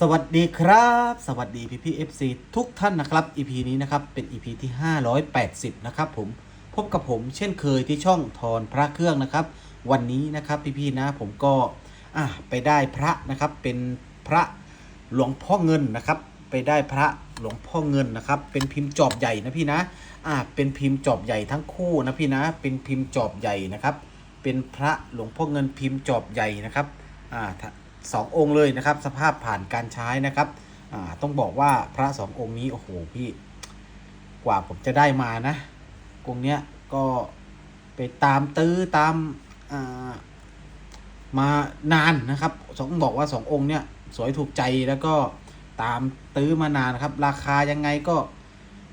สวัสดีครับ สวัสดีพี่พี่ FC ทุกท่านนะครับ EP นี้นะครับเป็น EP ที่ 580 นะครับผมพบกับผมเช่นเคยที่ช่องทอนพระเครื่องนะครับ วันนี้นะครับพี่พี่นะผมก็อะไปได้พระนะครับเป็นพระหลวงพ่อเงินนะครับ ไปได้พระหลวงพ่อเงินนะครับ เป็นพิมพ์จอบใหญ่นะพี่นะอะเป็นพิมพ์จอบใหญ่ทั้งคู่นะพี่นะ เป็นพิมพ์จอบใหญ่นะครับ เป็นพระหลวงพ่อเงินพิมพ์จอบใหญ่นะครับอ่า ถ้าสององค์เลยนะครับ สภาพผ่านการใช้นะครับต้องบอกว่าพระสององค์นี้โอ้โหพี่กว่าผมจะได้มานะองค์เนี้ยก็ไปตามตื้อตามามานานนะครับสองบอกว่าสององค์เนี้ยสวยถูกใจแล้วก็ตามตื้อมานานนะครับ ราคายังไงก็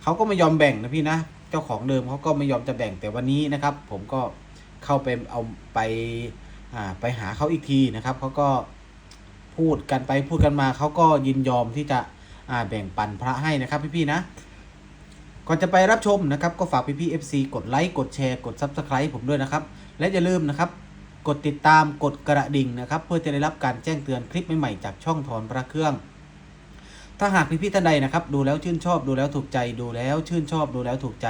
เขาก็ไม่ยอมแบ่งนะพี่นะเจ้าของเดิมเขาก็ไม่ยอมจะแบ่งแต่วันนี้นะครับ ผมก็เข้าไปเอาไปาไปหาเขาอีกทีนะครับเขาก็ พูดกันไปพูดกันมาเขาก็ยินยอมที่จะอ่าแบ่งปันพระให้นะครับพี่ๆนะก่อนจะไปรับชมนะครับก็ฝากพี่ๆ FC กดไลค์กดแชร์กด Subscribe ผมด้วยนะครับ และอย่าลืมนะครับกดติดตามกดกระดิ่งนะครับ เพื่อจะได้รับการแจ้งเตือนคลิปใหม่ๆจากช่องทอนพระเครื่อง ถ้าหากพี่ๆท่านใดนะครับ ดูแล้วชื่นชอบดูแล้วถูกใจดูแล้วชื่นชอบดูแล้วถูกใจ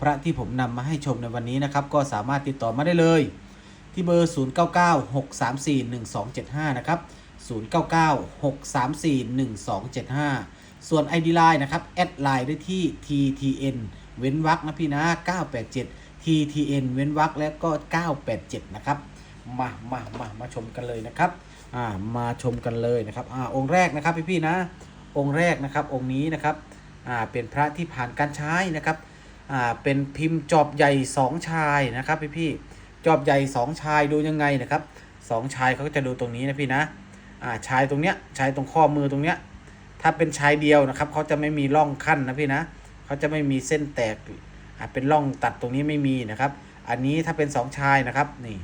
พระที่ผมนำมาให้ชมในวันนี้นะครับ ก็สามารถติดต่อมาได้เลย ที่เบอร์ 0996341275 นะครับ 0996341275 ส่วน ID Line นะครับ แอดไลน์ได้ที่ TTN เว้นวรรคนะพี่นะ 987 TTN เว้นวรรคและก็ 987 นะครับ มามามามาชมกันเลยนะครับ อ่า มาชมกันเลยนะครับ อ่า องค์แรกนะครับพี่พี่ๆนะ องค์แรกนะครับ องค์นี้นะครับ อ่า เป็นพระที่ผ่านการใช้นะครับ อ่า เป็นพิมพ์จอบใหญ่สองชายนะครับพี่พี่ๆ จอบใหญ่สองชายดูยังไงนะครับสองชายเขาก็จะดูตรงนี้นะพี่นะอ่าชายตรงเนี้ยชายตรงข้อมือตรงเนี้ยถ้าเป็นชายเดียวนะครับเขาจะไม่มีร่องขั้นนะพี่นะเขาจะไม่มีเส้นแตกอ่าเป็นร่องตัดตรงนี้ไม่มีนะครับ อันนี้ถ้าเป็นสองชายนะครับนี่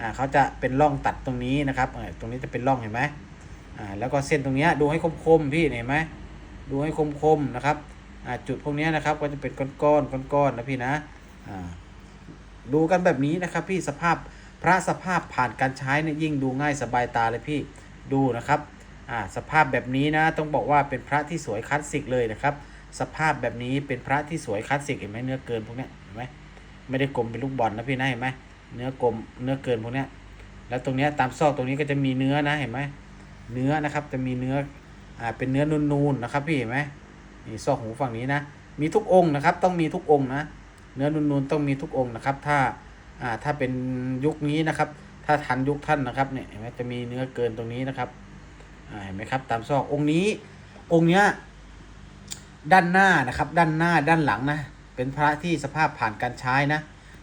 อ่าเขาจะเป็นร่องตัดตรงนี้นะครับเออตรงนี้จะเป็นร่องเห็นไหมอ่าแล้วก็เส้นตรงเนี้ยดูให้คมๆพี่เห็นไหมดูให้คมๆนะครับอ่าจุดพวกนี้นะครับก็จะเป็นก้อนๆก้อนๆนะพี่นะอ่า ดูกันแบบนี้นะครับพี่สภาพพระสภาพผ่านการใช้เนี่ยยิ่งดูง่ายสบายตาเลยพี่ดูนะครับอ่าสภาพแบบนี้นะต้องบอกว่าเป็นพระที่สวยคลาสสิกเลยนะครับ สภาพแบบนี้เป็นพระที่สวยคลาสสิกเห็นไหมเนื้อเกินพวกนี้เห็นไหมไม่ได้กลมเป็นลูกบอลนะพี่นะเห็นไหมเนื้อกลมเนื้อเกินพวกนี้แล้วตรงนี้ตามซอกตรงนี้ก็จะมีเนื้อนะเห็นไหมเนื้อนะครับจะมีเนื้ออ่าเป็นเนื้อนูนๆนะครับพี่เห็นไหมนี่ซอกหูฝั่งนี้นะมีทุกองค์นะครับ ต้องมีทุกองค์นะ เนื้อนูนๆต้องมีทุกองค์นะครับ ถ้าอ่าถ้าเป็นยุคนี้นะครับ ถ้าทันยุคท่านนะครับเนี่ยเห็นไหมจะมีเนื้อเกินตรงนี้นะครับอ่าเห็นไหมครับ ตามซอกองค์นี้ องค์เนี้ยด้านหน้านะครับ ด้านหน้าด้านหลังนะเป็นพระที่สภาพผ่านการใช้นะ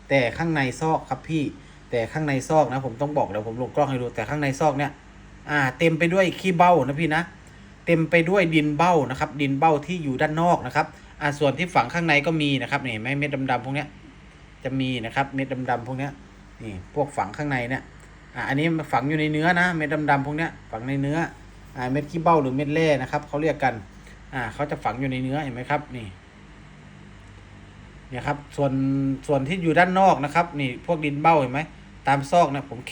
แต่ข้างในซอกครับพี่แต่ข้างในซอกนะ ผมต้องบอกเดี๋ยวผมลงกล้องให้ดูแต่ข้างในซอกเนี่ยอ่า เต็มไปด้วยขี้เบ้านะพี่นะ เต็มไปด้วยดินเบ้านะครับ ดินเบ้าที่อยู่ด้านนอกนะครับ อ่าส่วนที่ฝังข้างในก็มีนะครับนี่เห็นไหมเม็ดดำๆพวกเนี้ย จะมีนะครับ เม็ดดำๆพวกเนี้ยนี่พวกฝังข้างในเนี่ยอ่าอันนี้ฝังอยู่ในเนื้อนะเม็ดดำๆพวกเนี้ยฝังในเนื้ออ่าเม็ดขี้เบ้าหรือเม็ดแร่นะครับเขาเรียกกันอ่าเขาจะฝังอยู่ในเนื้อเห็นไหมครับนี่เนี่ยครับส่วนส่วนที่อยู่ด้านนอกนะครับ นี่พวกดินเบ้าเห็นไหมตามซอกนะผมเค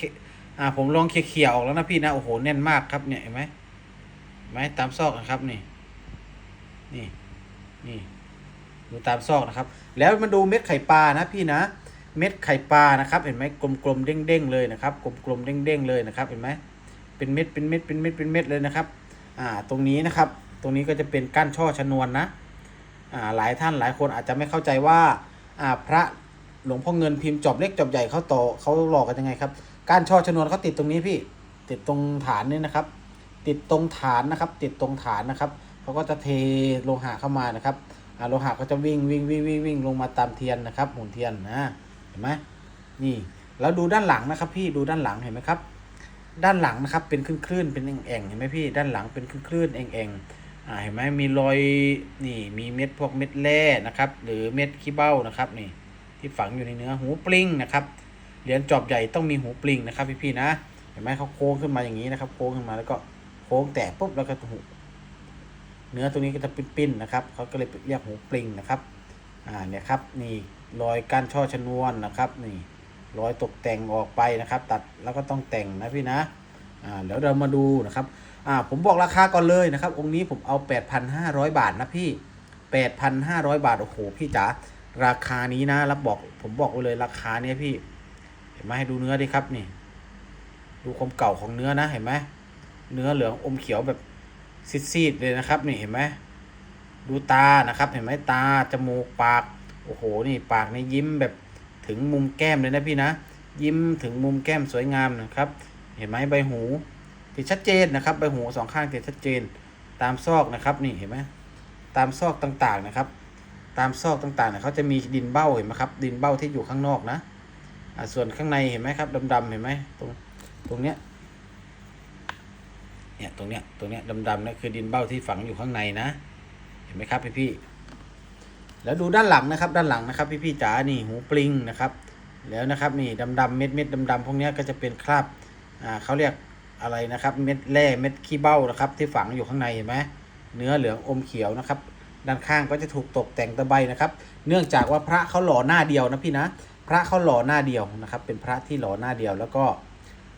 อ่าผมลองเคลียร์ออกแล้วนะพี่นะโอ้โหแน่นมากครับเนี่ยเห็นไหมไหมตามซอกนะครับนี่ นี่นี่ ดูตามซอกนะครับ แล้วมาดูเม็ดไข่ปลานะพี่นะ เม็ดไข่ปลานะครับ เห็นไหมกลมๆเด้งๆเลยนะครับ กลมๆเด้งๆเลยนะครับเห็นไหมเป็นเม็ดเป็นเม็ดเป็นเม็ดเป็นเม็ดเลยนะครับ อ่า ตรงนี้นะครับ ตรงนี้ก็จะเป็นก้านช่อชนวนนะ อ่า หลายท่านหลายคนอาจจะไม่เข้าใจว่า อ่า พระหลวงพ่อเงินพิมพ์จอบเล็กจอบใหญ่เขาต่อเขาหลอกกันยังไงครับ ก้านช่อชนวนเขาติดตรงนี้พี่ ติดตรงฐานนี่นะครับ ติดตรงฐานนะครับ ติดตรงฐานนะครับเขาก็จะเทโลหะเข้ามานะครับ โลหะก็จะวิ่งวิ่งวิ่งวิ่งวิ่งลงมาตามเทียนนะครับหมุนเทียนนะเห็นไหมนี่แล้วดูด้านหลังนะครับ พี่ดูด้านหลังเห็นไหมครับ ด้านหลังนะครับเป็นคลื่นๆเป็นแอ่งๆเห็นไหมพี่ด้านหลังเป็นคลื่นๆแอ่งๆอ่าเห็นไหมมีรอยนี่มีเม็ดพวกเม็ดแร่นะครับ หรือเม็ดขี้เบ้านะครับนี่ที่ฝังอยู่ในเนื้อหูปลิงนะครับเหรียญจอบใหญ่ต้องมีหูปลิงนะครับพี่ๆนะเห็นไหมเขาโค้งขึ้นมาอย่างนี้นะครับ โค้งขึ้นมาแล้วก็โค้งแตกปุ๊บแล้วก็หู เนื้อตรงนี้ก็จะปิ้นๆนะครับเขาก็เลยเรียกหูปลิงนะครับอ่าเนี่ยครับนี่รอยก้านช่อชนวนนะครับ นี่รอยตกแต่งออกไปนะครับ ตัดแล้วก็ต้องแต่งนะพี่นะอ่าเดี๋ยวเรามาดูนะครับอ่าผมบอกราคาก่อนเลยนะครับ องค์นี้ผมเอา 8,500 บาทนะพี่ 8,500 บาทโอ้โหพี่จ๋าราคานี้นะรับบอกผมบอกไว้เลยราคาเนี้ยพี่ เห็นไหมให้ดูเนื้อดิครับนี่ ดูความเก่าของเนื้อนะเห็นไหมเนื้อเหลืองอมเขียวแบบ ซีดๆเลยนะครับ นี่เห็นไหมดูตานะครับ เห็นไหมตาจมูกปาก โอ้โห นี่ปากนี่ยิ้มแบบถึงมุมแก้มเลยนะพี่นะ ยิ้มถึงมุมแก้มสวยงามนะครับ เห็นไหมใบหูติดชัดเจนนะครับ ใบหูสองข้างติดชัดเจน ตามซอกนะครับ นี่เห็นไหมตามซอกต่างๆนะครับ ตามซอกต่างๆเนี่ยเขาจะมีดินเบ้าเห็นไหมครับ ดินเบ้าที่อยู่ข้างนอกนะ ส่วนข้างในเห็นไหมครับดำๆเห็นไหมตรงตรงเนี้ย เนี่ยตรงเนี้ยตรงเนี้ยดำๆเนี่ยคือดินเบ้าที่ฝังอยู่ข้างในนะ เห็นไหมครับพี่ๆแล้วดูด้านหลังนะครับ ด้านหลังนะครับ พี่ๆจ๋านี่หูปลิงนะครับ แล้วนะครับนี่ดำๆเม็ดเม็ดดำๆพวกเนี้ยก็จะเป็นคราบอ่าเขาเรียกอะไรนะครับ เม็ดแร่เม็ดขี้เบ้านะครับ ที่ฝังอยู่ข้างในเห็นไหมเนื้อเหลืองอมเขียวนะครับ ด้านข้างก็จะถูกตกแต่งตะไบนะครับ เนื่องจากว่าพระเขาหล่อหน้าเดียวนะพี่นะ พระเขาหล่อหน้าเดียวนะครับ เป็นพระที่หล่อหน้าเดียวแล้วก็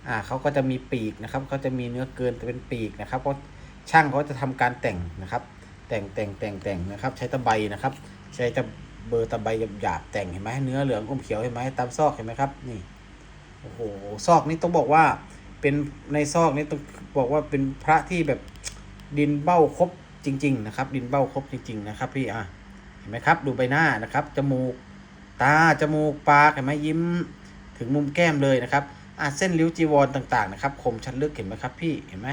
อ่าเขาก็จะมีปีกนะครับเขาจะมีเนื้อเกินเป็นปีกนะครับก็ช่างเขาจะทำการแต่งนะครับ แต่งแต่งแต่งแต่งนะครับ ใช้ตะไบนะครับ ใช้ตะเบอร์ตะไบหยาบๆแต่งเห็นไหมเนื้อเหลืองอมเขียวเห็นไหมตามซอกเห็นไหมครับนี่โอ้โหซอกนี้ต้องบอกว่าเป็นในซอกนี้ต้องบอกว่าเป็นพระที่แบบดินเบ้าครบจริง ๆ นะครับ ดินเบ้าครบจริง ๆ นะครับ พี่อะเห็นไหมครับ ดูใบหน้านะครับจมูกตาจมูกปากเห็นไหมยิ้มถึงมุมแก้มเลยนะครับ อะเส้นริ้วจีวรต่างๆนะครับคมชัดลึกเห็นไหมครับพี่เห็นไหม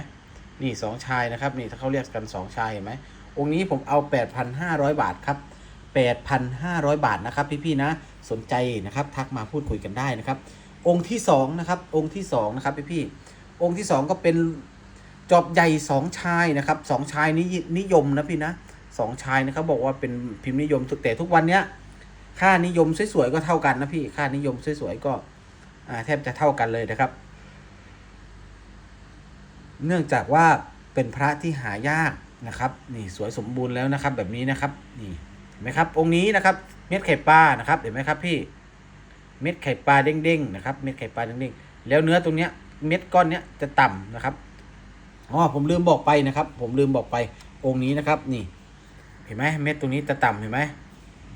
นี่สองชายนะครับนี่ถ้าเขาเรียกกันสองชายเห็นไหมองค์นี้ผมเอา 8,500 บาทครับ 8,500 บาทนะครับพี่ๆนะสนใจนะครับทักมาพูดคุยกันได้นะครับ องค์ที่2นะครับองค์ที่2นะครับพี่ๆองค์ที่ 2 ก็เป็นจอบใหญ่สองชายนะครับสองชายนิยนิยมนะพี่นะสองชายนะครับบอกว่าเป็นพิมพ์นิยมแต่ทุกวันเนี้ยค่านิยมสวยๆก็เท่ากันนะพี่ค่านิยมสวยๆก็ แทบจะเท่ากันเลยนะครับ เนื่องจากว่าเป็นพระที่หายากนะครับ นี่สวยสมบูรณ์แล้วนะครับ แบบนี้นะครับ นี่เห็นไหมครับ องค์นี้นะครับ เม็ดไข่ปลานะครับ เห็นไหมครับพี่ เม็ดไข่ปลาเด้งๆนะครับ เม็ดไข่ปลาเด้งๆ แล้วเนื้อตรงเนี้ย เม็ดก้อนเนี้ยจะต่ำนะครับอ๋อผมลืมบอกไปนะครับ ผมลืมบอกไป องค์นี้นะครับ นี่ เห็นไหมเม็ดตรงนี้จะต่ำเห็นไหม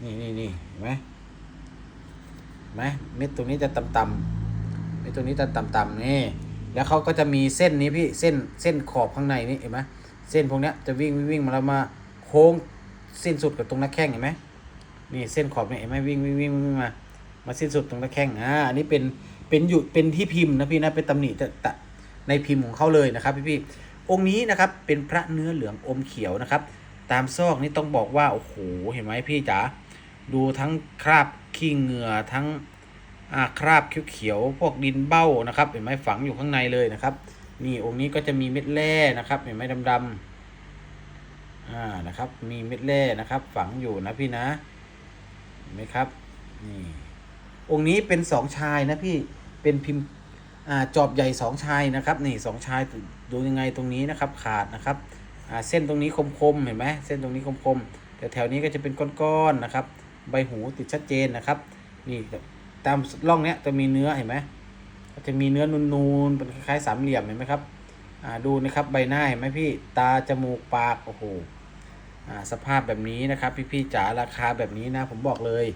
นี่นี่นี่เห็นไหมเห็นไหมเม็ดตรงนี้จะต่ำๆ ตรงนี้จะต่ำๆนี่ แล้วเขาก็จะมีเส้นนี้พี่เส้นเส้นขอบข้างในนี่เห็นไหมเส้นพวกนี้จะวิ่งวิ่งมาแล้วมาโค้งสิ้นสุดกับตรงหน้าแข้งเห็นไหมนี่เส้นขอบเนี่ยเห็นไหมวิ่งวิ่งวิ่งมา มาสิ้นสุดตรงหน้าแข้งอ่าอันนี้เป็นเป็นอยู่เป็นที่พิมพ์นะพี่นะเป็นตำหนิแต่ในพิมพ์ของเขาเลยนะครับพี่พี่องค์นี้นะครับเป็นพระเนื้อเหลืองอมเขียวนะครับ ตามซอกนี่ต้องบอกว่าโอ้โหเห็นไหมพี่จ๋าดูทั้งคราบขี้เหงื่อทั้ง คราบเขียวๆพวกดินเบ้านะครับ เห็นไหมฝังอยู่ข้างในเลยนะครับ นี่องค์นี้ก็จะมีเม็ดแร่นะครับ เห็นไหมดำๆอ่านะครับ มีเม็ดแร่นะครับ ฝังอยู่นะพี่นะเห็นไหมครับนี่องค์นี้เป็นสองชายนะพี่เป็นพิมพ์อ่าจอบใหญ่สองชายนะครับ นี่สองชายดูยังไงตรงนี้นะครับ ขาดนะครับอาเส้นตรงนี้คมๆเห็นไหมเส้นตรงนี้คมๆแต่แถวนี้ก็จะเป็นก้อนๆนะครับ ใบหูติดชัดเจนนะครับ นี่ ตามร่องเนี้ยจะมีเนื้อเห็นไหมจะมีเนื้อนูนๆเป็นคล้ายๆสามเหลี่ยมเห็นไหมครับอ่าดูนะครับใบหน้าเห็นไหมพี่ตาจมูกปากโอ้โหอ่าสภาพแบบนี้นะครับ พี่ๆจ๋าราคาแบบนี้นะ ผมบอกเลย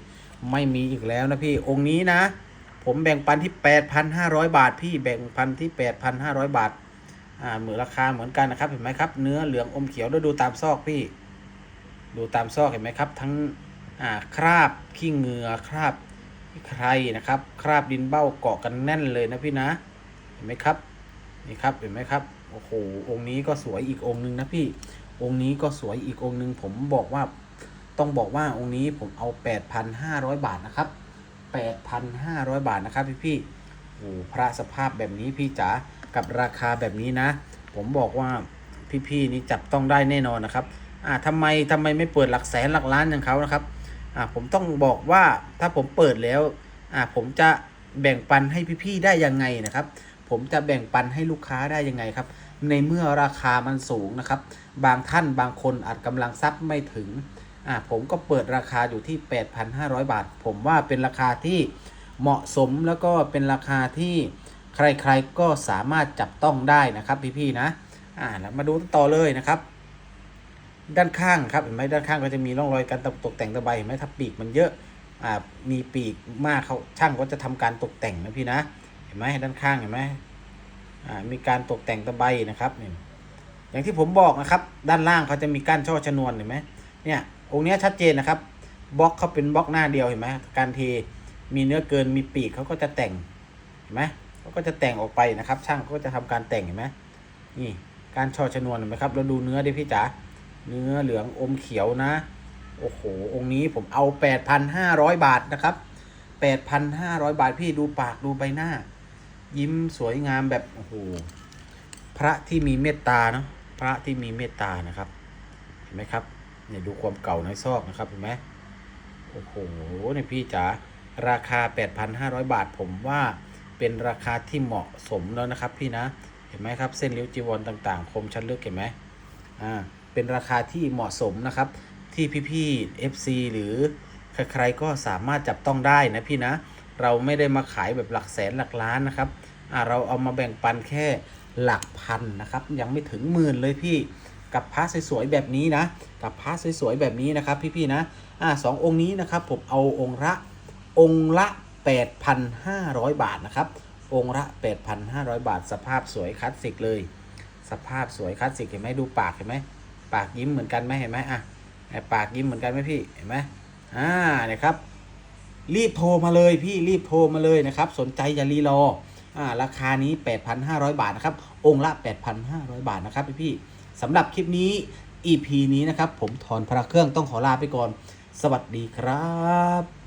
ไม่มีอีกแล้วนะพี่องค์นี้นะ ผมแบ่งปันที่ 8,500 บาท พี่แบ่งปันที่ 8,500 บาทอ่าเหมือนราคาเหมือนกันนะครับเห็นไหมครับเนื้อเหลืองอมเขียวแล้วดูตามซอกพี่ ดูตามซอกเห็นไหมครับ ทั้งอ่าคราบขี้เหงื่อคราบ ใครนะครับ คราบดินเบ้าเกาะกันแน่นเลยนะพี่นะ เห็นไหมครับ นี่ครับ เห็นไหมครับ โอ้โห องค์นี้ก็สวยอีกองค์หนึ่งนะพี่ องค์นี้ก็สวยอีกองค์หนึ่งผมบอกว่า ต้องบอกว่าองค์นี้ผมเอา 8,500 บาทนะครับ 8,500 บาทนะครับพี่พี่ๆโอ้พระสภาพแบบนี้พี่จ๋า กับราคาแบบนี้นะ ผมบอกว่าพี่ๆนี่จับต้องได้แน่นอนนะครับ อ่าทำไมทำไมไม่เปิดหลักแสนหลักล้านอย่างเขานะครับ อ่าผมต้องบอกว่าถ้าผมเปิดแล้วอ่าผมจะแบ่งปันให้พี่ๆได้ยังไงนะครับ ผมจะแบ่งปันให้ลูกค้าได้ยังไงครับ ในเมื่อราคามันสูงนะครับ บางท่านบางคนอาจกำลังทรัพย์ไม่ถึงอ่าผมก็เปิดราคาอยู่ที่ 8,500 บาท ผมว่าเป็นราคาที่เหมาะสมแล้วก็เป็นราคาที่ใครๆก็สามารถจับต้องได้นะครับพี่ๆนะอ่าแล้วมาดูต่อเลยนะครับ ด้านข้างครับเห็นไหมด้านข้างก็จะมีร่องรอยการตกแต่งตะไบเห็นไหมถ้าปีกมันเยอะอ่ามีปีกมากเขาช่างก็จะทำการตกแต่งนะพี่นะ เห็นไหมด้านข้างเห็นไหมอ่ามีการตกแต่งตะไบนะครับนี่อย่างที่ผมบอกนะครับ ด้านล่างเขาจะมีก้านช่อชนวนเห็นไหมเนี่ยองค์เนี้ยชัดเจนนะครับบล็อกเขาเป็นบล็อกหน้าเดียวเห็นไหมการเทมีเนื้อเกินมีปีกเขาก็จะแต่งเห็นไหมเขาก็จะแต่งออกไปนะครับ ช่างก็จะทำการแต่งเห็นไหมนี่การช่อชนวนเห็นไหมครับเราดูเนื้อดิพี่จ๋า เนื้อเหลืองอมเขียวนะ โอ้โห องค์นี้ผมเอา 8,500 บาทนะครับ 8,500 บาทพี่ดูปากดูใบหน้า ยิ้มสวยงามแบบ โอ้โห พระที่มีเมตตาเนาะพระที่มีเมตตานะครับ เห็นไหมครับเนี่ยดูความเก่าในซอกนะครับเห็นไหมโอ้โหเนี่ยพี่จ๋าราคา 8,500 บาท ผมว่าเป็นราคาที่เหมาะสมแล้วนะครับ พี่นะ เห็นไหมครับ เส้นริ้วจีวรต่าง ๆ คมชัดลึกเห็นไหมอ่า เป็นราคาที่เหมาะสมนะครับ ที่พี่ๆ FC หรือใครๆก็สามารถจับต้องได้นะพี่นะ เราไม่ได้มาขายแบบหลักแสนหลักล้านนะครับเราเอามาแบ่งปันแค่หลักพันนะครับ ยังไม่ถึงหมื่นเลยพี่กับพระสวยๆแบบนี้นะ กับพระสวยๆแบบนี้นะครับ พี่ๆนะอ่าสององค์นี้นะครับผมเอาองค์ละองค์ละ 8,500 บาทนะครับ องค์ละ 8,500 บาท สภาพสวยคลาสสิกเลย สภาพสวยคลาสสิกเห็นไหมดูปากเห็นไหม ปากยิ้มเหมือนกันไหมเห็นไหมอะไอปากยิ้มเหมือนกันไหมพี่เห็นไหมอ่าเนี่ยครับ รีบโทรมาเลยพี่รีบโทรมาเลยนะครับ สนใจอย่ารีรออ่าราคานี้ 8,500 บาทนะครับ องค์ละ 8,500 บาทนะครับพี่พี่สำหรับคลิปนี้ EP นี้นะครับ ผมถอนพระเครื่องต้องขอลาไปก่อน สวัสดีครับ